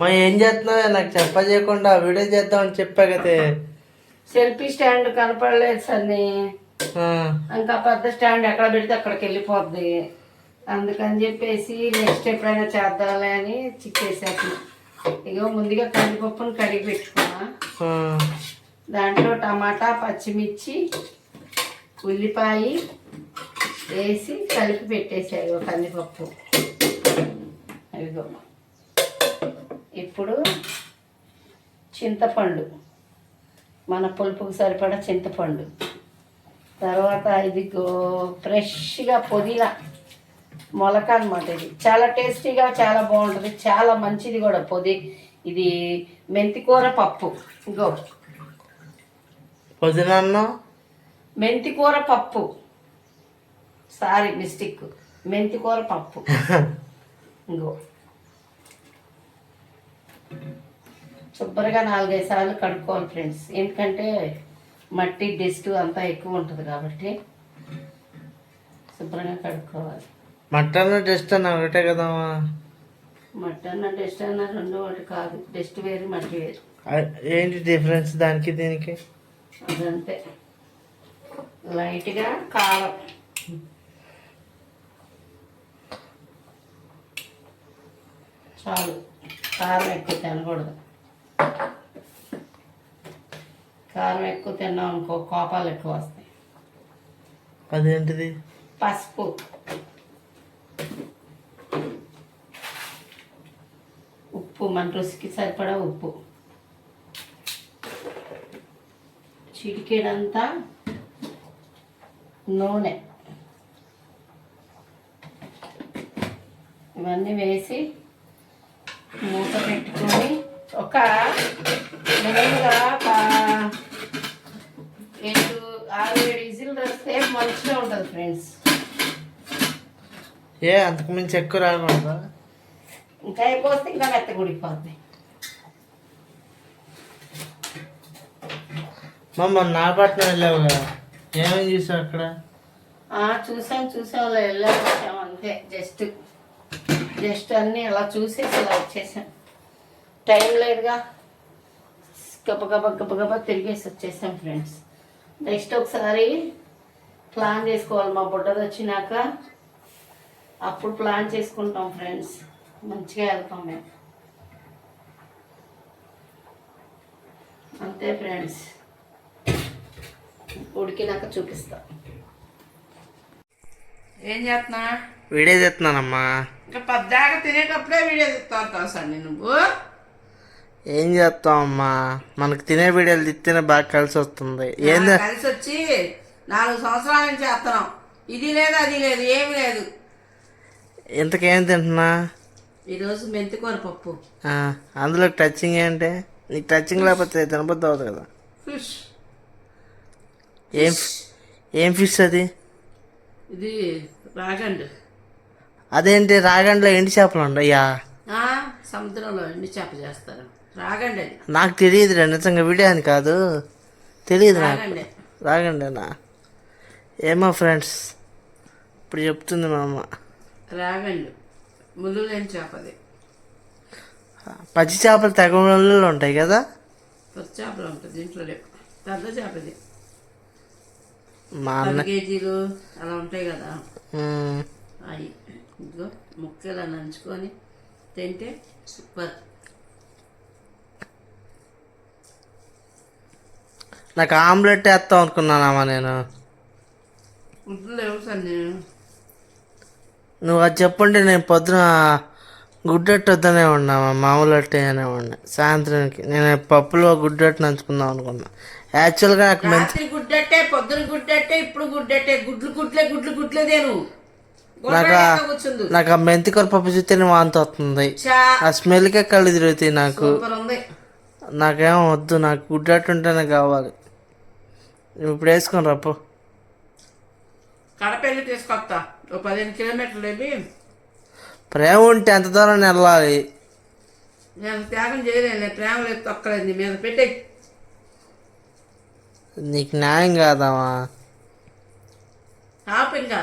మా ఏం చేస్తున్నావే? నాకు చెప్పజేయకుండా వీడియో చేద్దామని చెప్పా కదే. సెల్ఫీ స్టాండ్ కనపడలేదు సన్ని. ఆ, ఇంకా పెద్ద స్టాండ్ ఎక్కడ పెడితే అక్కడికి వెళ్ళిపోద్ది. అందుకని చెప్పేసి నెక్స్ట్ ఎప్పుడైనా చేద్దాంలే అని చిక్కేసాను ఇగో ముందుగా కందిపప్పును కడిగి పెట్టుకున్నా. దాంట్లో టమాటా పచ్చిమిర్చి ఉల్లిపాయ వేసి కలిపి పెట్టేసాయి కందిపప్పు. అదిగో ఇప్పుడు చింతపండు. మన పులుపుకు సరిపడా చింతపండు. తర్వాత ఇదిగో ఫ్రెష్గా పుదీనా. మొలక అనమాట ఇది. చాలా టేస్టీగా చాలా బాగుంటుంది. చాలా మంచిది కూడా పొది ఇది మెంతికూర పప్పు. ఇగో. పుదీనా మెంతికూర పప్పు. Sorry mistake. మెంతికూర పప్పు. ఇంకో శుభ్రంగా నాలుగైదు సార్లు కడుక్కోవాలి ఫ్రెండ్స్. ఎందుకంటే మట్టి డస్ట్ అంతా ఎక్కువ ఉంటుంది కాబట్టి శుభ్రంగా కడుక్కోవాలి. మటన్ టెస్ట్ అన్న ఒకటే కదమ్మా మటన్ డస్ట్ అన్న రెండు ఒకటి కాదు. డస్ట్ వేరు మట్టి వేరు. ఏంటి డిఫరెన్స్ దానికి దీనికి? అదంతే. లైట్గా కారం. చాలు. కారం ఎక్కువ తినకూడదు కారం ఎక్కువ తిన్నాం అనుకో కోపాలు ఎక్కువ వస్తాయి. అదేంటిది? పసుపు. ఉప్పు మన రుచికి సరిపడా ఉప్పు. చిటికెడంతా నూనె. ఇవన్నీ వేసి మూత పెట్టుకొని ఒక మెల్లగా ఒక ఏడు ఆరు ఏడు విజిల్ వస్తే మంచిగా ఉంటుంది ఫ్రెండ్స్. ఏ అంతకు మించి ఎక్కువ రాకూడదా? ఇంకా అయిపోతే ఇంకా మెత్త గుడిపోద్ది మమ్మ నాగపట్నం వెళ్ళావు కదా. ఏమేమి చూసావు అక్కడ? చూసాం చూసాం వెళ్ళాం అంతే. జస్ట్ జస్ట్ అన్నీ అలా చూసేసి ఇలా వచ్చేసాం. టైం లేదుగా. గబ గబ గబ గబ తిరిగేసి వచ్చేసాం ఫ్రెండ్స్. నెక్స్ట్ ఒకసారి ప్లాన్ చేసుకోవాలి. మా బుడ్డది వచ్చినాక అప్పుడు ప్లాన్ చేసుకుంటాం ఫ్రెండ్స్. మంచిగా వెళ్తాం మేము. అంతే ఫ్రెండ్స్. ఉడికినాక చూపిస్తా. ఏం చేస్తున్నా? వీడియో చేస్తున్నానమ్మా. ఇంకా పద్దాక తినేటప్పుడే వీడియో తీస్తావు సార్ నువ్వు? ఏం చేస్తామమ్మా మనకు తినే వీడియోలు తిస్తేనే బాగా కలిసి వస్తుంది. ఏంది? కలిసి వచ్చి నాలుగు సంవత్సరాల నుంచి చేస్తున్నాం. ఇది లేదు అది లేదు ఏమి లేదు. ఇంతకేం తింటున్నా? ఈరోజు మెంతికూర పప్పు. అందులో టచింగ్ ఏంటి? నీకు టచింగ్ లేకపోతే తినబద్దు అవుతుంది కదా. ఫిష్. ఏం ఏం ఫిష్ అది? ఇది రాగండి. అదేంటి? రాగండ్లో ఎండి చేపలు ఉండయ్యా ఆ, సముద్రంలో ఎండి చేప చేస్తారు. రాగండి నాకు తెలియదు నిజంగా వీడియో అని కాదు. తెలియదు నాకు. రాగండి. రాగండినా ఏమో ఫ్రెండ్స్ ఇప్పుడు చెప్తుంది మా అమ్మ. రాగండి. ముళ్ళు లేని చేప అది పచ్చి చేపలు తెగ ముళ్ళు ఉంటాయి కదా? కొత్త చేపలు ఉంటుంది దీంట్లో లేవు పెద్ద చేప ఇది మా అన్న కేజీలు అలా ఉంటాయి కదా. అవి ఇదిగో ముక్కలు నంచుకొని తింటే సూపర్. నాకు ఆమ్లెట్ వేస్తాం అనుకున్నానమ్మా నేను. నేను నువ్వు అది చెప్పుంటే నేను పొద్దున గుడ్డట్టు వద్దనే ఉన్నామా మామూలు అనే ఉన్నా. సాయంత్రానికి నేను పప్పులో గుడ్డట్టు నంచుకుందాం అనుకున్నా. యాక్చువల్గా నాకు మెంతి రాత్రి గుడ్డట్టే పొద్దున గుడ్డట్టే ఇప్పుడు గుడ్డట్టే. గుడ్లు గుడ్లే గుడ్లు గుడ్లే దేను నాకు నాకు ఆ మెంతికూర పప్పు చూస్తేనే వాంతి వస్తుంది. ఆ స్మెల్కే కళ్ళు తిరుగుతాయి నాకు. నాకేం వద్దు నాకు గుడ్డట్టు ఉంటేనే కావాలి. ఇప్పుడు వేసుకొని రప్పు కడపెళ్ళి తీసుకొస్తా. ఓ పదిహేను కిలోమీటర్లు వెళ్ళి ప్రేమ ఉంటే ఎంత దూరం వెళ్ళాలి? నేను త్యాగం చేయలేను ప్రేమ లేదు తొక్కలేదు నీ మీద పెట్టే నీకు న్యాయం కాదమ్మా. ఆపు ఇంకా.